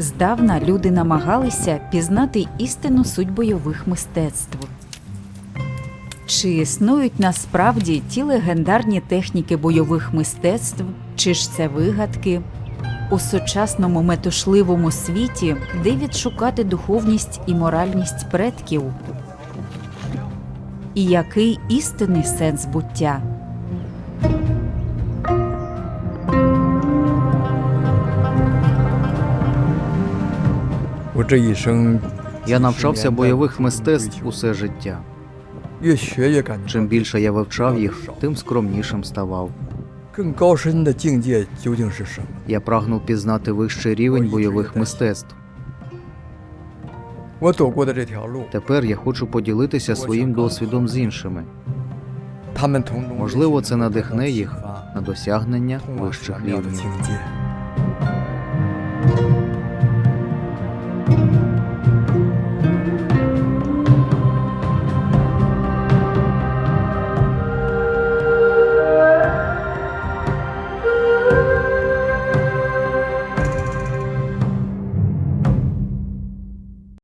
Здавна люди намагалися пізнати істинну суть бойових мистецтв. Чи існують насправді ті легендарні техніки бойових мистецтв, чи ж це вигадки? У сучасному метушливому світі, де відшукати духовність і моральність предків? І який істинний сенс буття? Я навчався бойових мистецтв усе життя. Чим більше я вивчав їх, тим скромнішим ставав. Я прагнув пізнати вищий рівень бойових мистецтв. Тепер я хочу поділитися своїм досвідом з іншими. Можливо, це надихне їх на досягнення вищих рівнів.